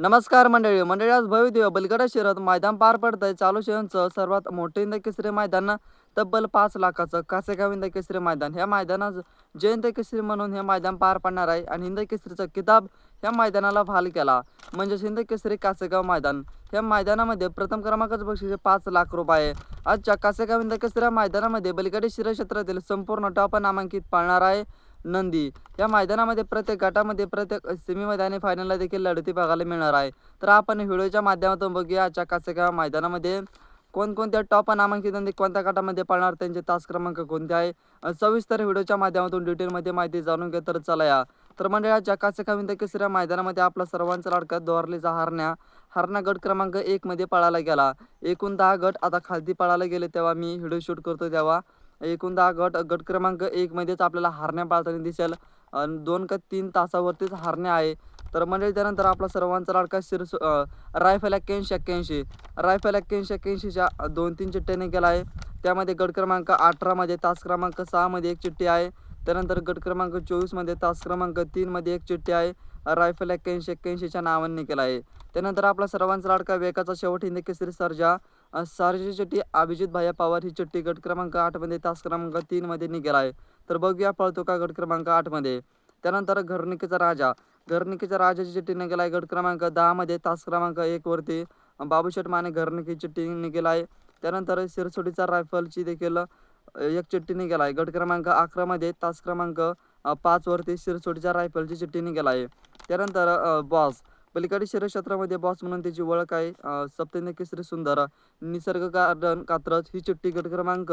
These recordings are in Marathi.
नमस्कार मंडळी मंडळी आज भव्य बलगडा शहरात मैदान पार पडत आहे चालू शहरांचं सर्वात मोठे हिंद केसरी मैदान तब्बल पाच लाखाचं कासेगाव हिंद केसरी मैदान. ह्या मैदानात जयंत केसरी म्हणून हे मैदान पार पडणार आहे आणि हिंद केसरीचा किताब ह्या मैदानाला भाल केला. म्हणजेच हिंद केसरी कासेगाव मैदान. ह्या मैदानामध्ये प्रथम क्रमांकाचं बक्षीस पाच लाख रुपये आजच्या कासेगाव हिंद केसरी या मैदानामध्ये बलगडी शिरा क्षेत्रातील संपूर्ण टॉप नामांकित पाळणार आहे. नंदी. या मैदानामध्ये प्रत्येक गटामध्ये प्रत्येक सेमीमध्ये आणि फायनलला देखील लढती बघायला मिळणार आहे. तर आपण व्हिडिओच्या माध्यमातून बघूया आजच्या कासेगाव मैदानामध्ये कोणकोणत्या टॉप नामांकित नंदी कोणत्या गटामध्ये पळणार त्यांचे तास क्रमांक कोणते आहे? सविस्तर व्हिडिओच्या माध्यमातून डिटेलमध्ये माहिती जाणून घ्या तर चला या. तर मंडळाच्या कासेगाव हिंद केसऱ्या मैदानामध्ये आपला सर्वांचा लाडका दोरलीचा हरण्या हरणा गट क्रमांक एकमध्ये पळायला गेला. एकूण दहा गट आता खालती पळायला गेले तेव्हा मी व्हिडिओ शूट करतो तेव्हा. एकूण दहा गट गट क्रमांक एकमध्येच आपल्याला हारण्या पाळताना दिसेल. आणि दोन का तीन तासावरतीच हारण्या आहे. तर म्हणजे त्यानंतर आपला सर्वांचा लाडका शिरस रायफल एक्क्याऐंशी एक्क्याऐंशी. रायफल एक्क्याऐंशी एक्क्याऐंशीच्या दोन तीन चिठ्ठ्याने गेला आहे. त्यामध्ये गट क्रमांक अठरामध्ये तास क्रमांक सहामध्ये एक चिठ्ठी आहे. त्यानंतर गट क्रमांक चोवीसमध्ये तास क्रमांक तीनमध्ये एक चिठ्ठी आहे. रायफल एक्क्याऐंशी एक्क्याऐंशीच्या नावाने केला आहे. त्यानंतर आपला सर्वांचा लाडका वेगाचा शेवट हिंद केसरी सर्जा. सारजी चिठ्ठी अभिजित भाया पवार ही चिठ्ठी गट क्रमांक आठमध्ये तास क्रमांक तीनमध्ये निघाला आहे. तर बघूया पळतो का गट क्रमांक आठमध्ये त्यानंतर घरणिकेचा राजा. घरनिकीच्या राजाची चिठ्ठी निघाला आहे गट क्रमांक दहामध्ये तास क्रमांक एकवरती बाबूशेठ माने घरणिकी चिठ्ठी निघाला आहे. त्यानंतर सिरसोडीचा रायफलची देखील एक चिठ्ठी निघाला आहे. गट क्रमांक अकरामध्ये तास क्रमांक पाचवरती सिरसोडीच्या रायफलची चिठ्ठी निघाला आहे. त्यानंतर बॉस. पलीकडे क्षेत्रामध्ये बॉस म्हणून त्याची ओळख आहे. अ, केसरी सुंदर निसर्ग गार्डन कात्रज ही चिठ्ठी गट क्रमांक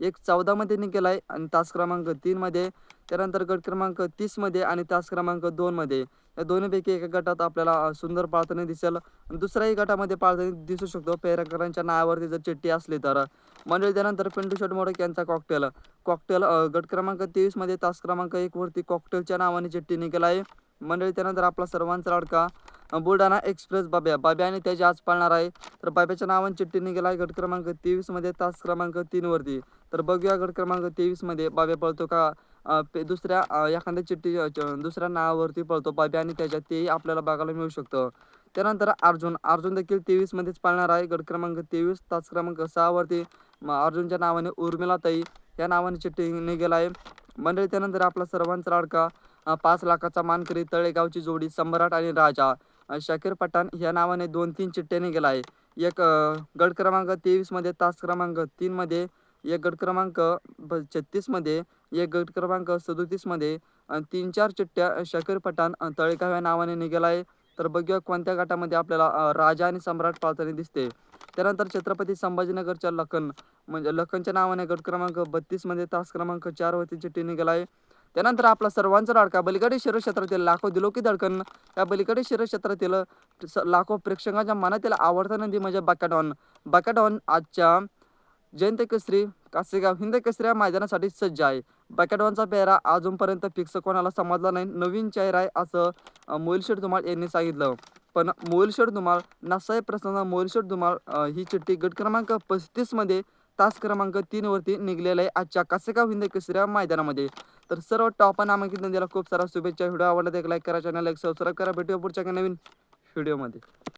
एक चौदामध्ये निघाला आहे आणि तास क्रमांक तीनमध्ये त्यानंतर गट क्रमांक तीसमध्ये आणि तास क्रमांक दोनमध्ये या दोन्हीपैकी एका गटात आपल्याला सुंदर पाळताना दिसेल. आणि दुसऱ्याही गटामध्ये पाळताना दिसू शकतो. पेरकरांच्या नावावरती जर चिठ्ठी असली तर. मंडळी त्यानंतर पिंटू शेट मोडक यांचा कॉकटेल कॉकटेल गट क्रमांक तेवीसमध्ये तास क्रमांक एकवरती कॉकटेलच्या नावाने चिठ्ठी निघाला आहे. मंडळी त्यानंतर आपला सर्वांचा लाडका बुलढाणा एक्सप्रेस बाब्या. बाब्या आणि त्याची आज पाळणार आहे. तर बाब्याच्या नावाने चिठ्ठी निघाला आहे गट क्रमांक तेवीसमध्ये तास क्रमांक तीनवरती तर बघूया गट क्रमांक तेवीसमध्ये बाब्या पळतो का? पे- दुसऱ्या एखाद्या चिठ्ठी दुसऱ्या नावावरती पळतो बाब्या आणि त्याच्यात तेही आपल्याला बघायला मिळू शकतं. त्यानंतर अर्जुन. अर्जुन देखील तेवीसमध्येच पाळणार आहे गट क्रमांक तेवीस तास क्रमांक सहावरती अर्जुनच्या नावाने उर्मिला ताई या नावाने चिठ्ठी निघाला आहे. मंडळी त्यानंतर आपला सर्वांचा लाडका पाच लाखाचा मानकरी तळेगावची जोडी सम्राट आणि राजा. शाकीर पठाण या नावाने दोन तीन चिठ्ठ्याने गेला आहे. एक गट क्रमांक तेवीसमध्ये तास क्रमांक तीनमध्ये एक गट क्रमांक ब- छत्तीसमध्ये एक गट क्रमांक सदोतीसमध्ये तीन चार चिठ्ठ्या शाकीर पठाण तळेगाव या नावाने निघाला आहे. तर बघूया कोणत्या गटामध्ये आपल्याला राजा आणि सम्राट पाळताना दिसते. त्यानंतर छत्रपती संभाजीनगरच्या लखन म्हणजे लखनच्या नावाने गट क्रमांक बत्तीसमध्ये तास क्रमांक चारवरती चिठ्ठी निघाला आहे. त्यानंतर आपला सर्वांचा लाडका बलिकडे क्षेत्रातील लाखो दिलोकी दडकन धडकन या बलिकडे क्षेत्रातील स- लाखो प्रेक्षकांच्या मनातील आवडता नदी म्हणजे बॅकाडॉन बॅकाडॉन आजच्या जयंत केसरी कासेगाव हिंद केसरी या मैदानासाठी सज्ज आहे. बॅकाडॉनचा पेहरा अजूनपर्यंत फिक्स कोणाला समजला नाही. नवीन चेहरा आहे असं मोहिलशेठ धुमाळ यांनी सांगितलं. पण मोहिलशेठ धुमाळ नासाहेब प्रसन्न मोहिलशेठ धुमाळ ही चिठ्ठी गट क्रमांक पस्तीसमध्ये तास क्रमांक तीनवरती निघलेला आहे आजच्या कासेगाव हिंद केसरी या मैदानामध्ये. तर सर्व टॉप नामांकित दिला? खूप सारा शुभेच्छा. व्हिडिओ आवडला तर एक लाईक करा. चॅनल एक सबस्क्राईब करा. भेटूया पुढच्या नवीन व्हिडिओमध्ये